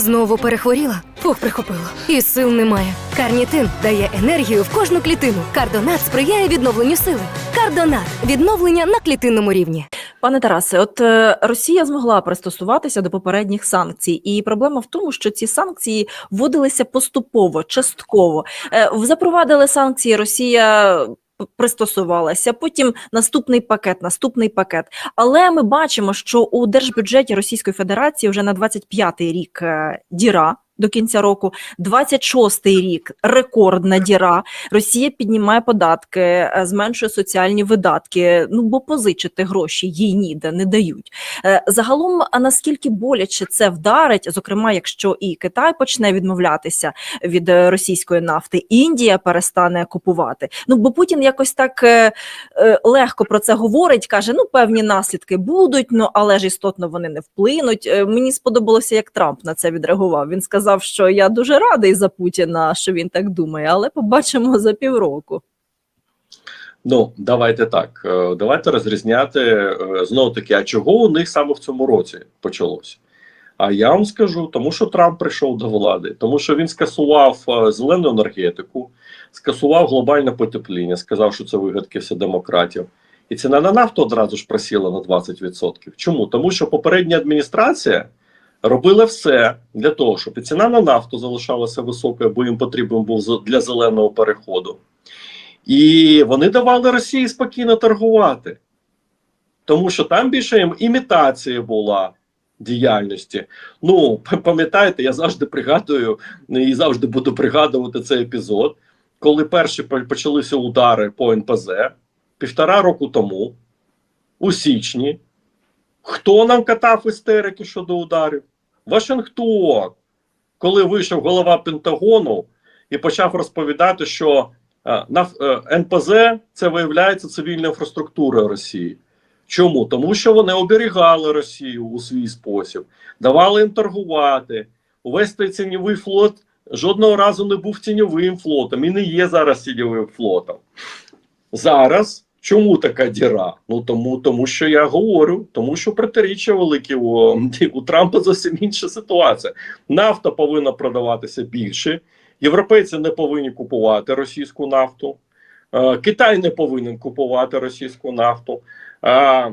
Знову перехворіла? Фух, прихопило. І сил немає. Карнітин дає енергію в кожну клітину. Кардонат сприяє відновленню сили. Кардонат відновлення на клітинному рівні. Пане Тарасе, от е, Росія змогла пристосуватися до попередніх санкцій, і проблема в тому, що ці санкції вводилися поступово, частково. Е, запровадили санкції, Росія пристосувалася. Потім наступний пакет, наступний пакет. Але ми бачимо, що у держбюджеті Російської Федерації вже на 25-й рік е, діра. До кінця року, 26-й рік рекордна діра. Росія піднімає податки, е, зменшує соціальні видатки. Ну бо позичити гроші їй ніде не дають. Е, Загалом, а наскільки боляче це вдарить, зокрема, якщо і Китай почне відмовлятися від е, російської нафти, Індія перестане купувати. Ну бо Путін якось так легко про це говорить, каже: ну певні наслідки будуть, ну але ж істотно вони не вплинуть. Мені сподобалося, як Трамп на це відреагував. Він сказав, що я дуже радий за Путіна, що він так думає, але побачимо за півроку. Ну, давайте так. е, Давайте розрізняти знову таки, а чого у них саме в цьому році почалося? А я вам скажу, тому що Трамп прийшов до влади, тому що він скасував е, зелену енергетику, скасував глобальне потепління, сказав, що це вигадки все демократів. І ціна на нафту одразу ж просіла на 20%. Чому? Тому що попередня адміністрація робила все для того, щоб і ціна на нафту залишалася високою, бо їм потрібен був для зеленого переходу. І вони давали Росії спокійно торгувати, тому що там більше ім- імітація була діяльності. Ну, пам'ятаєте, я завжди пригадую і завжди буду пригадувати цей епізод, коли перші почалися удари по НПЗ півтора року тому, у січні. Хто нам катав істерики щодо ударів? Вашингтон, коли вийшов голова Пентагону і почав розповідати, що е, наф- е, НПЗ це виявляється цивільна інфраструктура Росії. Чому? Тому що вони оберігали Росію у свій спосіб, давали їм торгувати. Увесь цей тіньовий флот жодного разу не був тіньовим флотом і не є зараз тіньовим флотом. Зараз чому така діра? Ну тому, тому що я говорю, тому що протиріччя великі у, у Трампа зовсім інша ситуація. Нафта повинна продаватися більше. Європейці не повинні купувати російську нафту. Е, Китай не повинен купувати російську нафту. Е,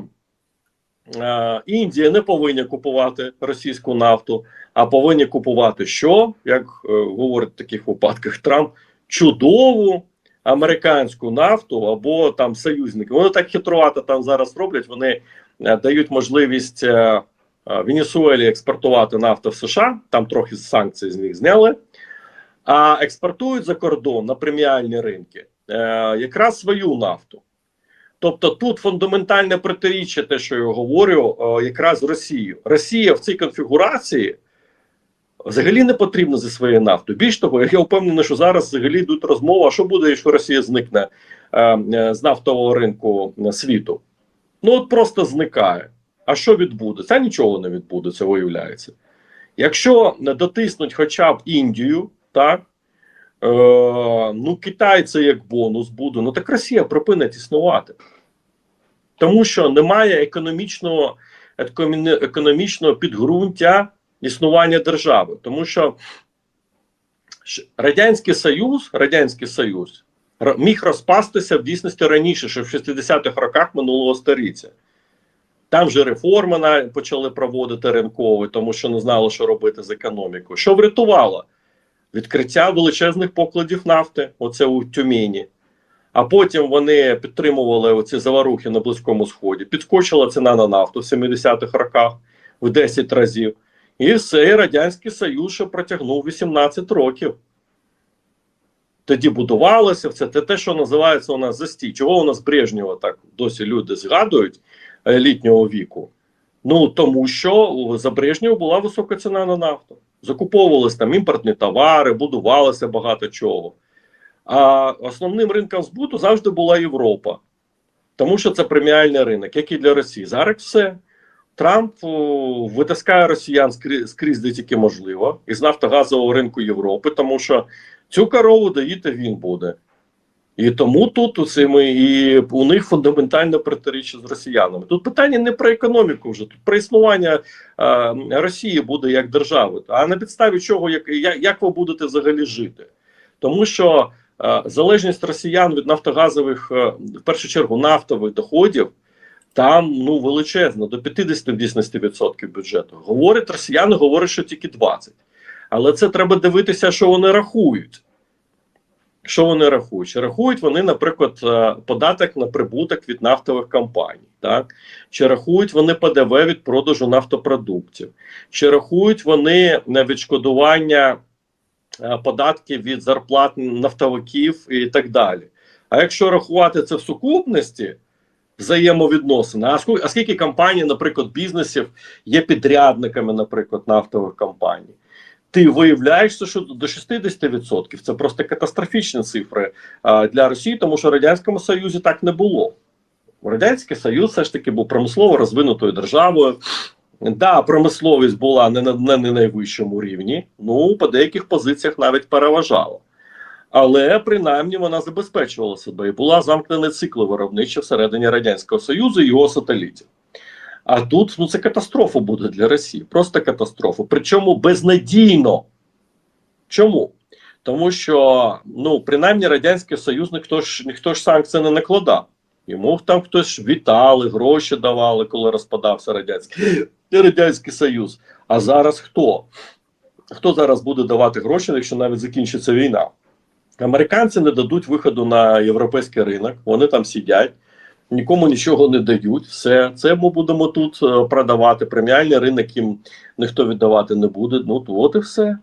е, Індія не повинна купувати російську нафту, а повинні купувати що, як говорить в таких випадках Трамп, чудову американську нафту або там союзники. Вони так хитрувато там зараз роблять. Вони е, дають можливість е, е, Венесуелі експортувати нафту в США. Там трохи санкцій з них зняли, а експортують за кордон на преміальні ринки якраз свою нафту. Тобто тут фундаментальне протиріччя, те, що я говорю, якраз з Росією. Росія в цій конфігурації взагалі не потрібна зі своєю нафтою. Більш того, я впевнений, що зараз взагалі йдуть розмови, що буде, якщо Росія зникне е, е, з нафтового ринку світу. Ну от просто зникає. А що відбудеться? А нічого не відбудеться, виявляється. Якщо дотиснуть хоча б Індію, так е, ну Китай це як бонус буде, ну так Росія припинить існувати. Тому що немає економічного, економічного підґрунтя існування держави. Тому що Радянський Союз, Радянський Союз міг розпастися в дійсності раніше, ще в 60-х роках минулого століття. Там же реформи почали проводити ринкові, тому що не знали, що робити з економікою. Що врятувало? Відкриття величезних покладів нафти, оце у Тюмені. А потім вони підтримували оці заварухи на Близькому Сході. Підскочила ціна на нафту в 70-х роках в 10 разів. І і Радянський Союз ще протягнув 18 років. Тоді будувалося все. Це те, що називається у нас застій. Чого у нас Брежнєва так досі люди згадують е, літнього віку? Ну тому що за Брежнєва була висока ціна на нафту. Закуповувалися там імпортні товари, будувалося багато чого. А основним ринком збуту завжди була Європа, тому що це преміальний ринок, як і для Росії. Зараз все. Трамп витискає росіян скрізь, скрізь де тільки можливо, із нафтогазового ринку Європи, тому що цю корову доїти він буде. І тому тут у цими і у них фундаментальне протиріччя з росіянами. Тут питання не про економіку вже тут про існування е, Росії буде як держави, а на підставі чого як, як ви будете взагалі жити? Тому що е, залежність росіян від нафтогазових, е, в першу чергу, нафтових доходів. Там ну величезно, до 50 в дійсності відсотків бюджету. Говорять росіяни, говорять, що тільки 20. Але це треба дивитися, що вони рахують. Що вони рахують? Чи рахують вони, наприклад, е, податок на прибуток від нафтових компаній, так? Чи рахують вони ПДВ від продажу нафтопродуктів, чи рахують вони на відшкодування е, податків від зарплат нафтовиків і так далі. А якщо рахувати це в сукупності, взаємовідносини. А скільки, а скільки компаній, наприклад, бізнесів є підрядниками, наприклад, нафтових компаній? Ти виявляєшся, що до 60% це просто катастрофічні цифри а, для Росії, тому що в Радянському Союзі так не було. Радянський Союз все ж таки був промислово розвинутою державою. Да, промисловість була не на, не на найвищому рівні, ну по деяких позиціях навіть переважала. Але принаймні вона забезпечувала себе і була замкнений цикл виробнича всередині Радянського Союзу і його сателітів. А тут ну це катастрофа буде для Росії, просто катастрофа. Причому безнадійно. Чому? Тому що ну, принаймні Радянський Союз ніхто ж ніхто ж санкції не накладав. Йому там хтось вітали, гроші давали, коли розпадався Радянський, Радянський Союз. А зараз хто? Хто зараз буде давати гроші, якщо навіть закінчиться війна? Американці не дадуть виходу на європейський ринок, вони там сидять, нікому нічого не дають. Все це ми будемо тут е, продавати. Преміальний ринок їм ніхто віддавати не буде. Ну от і все.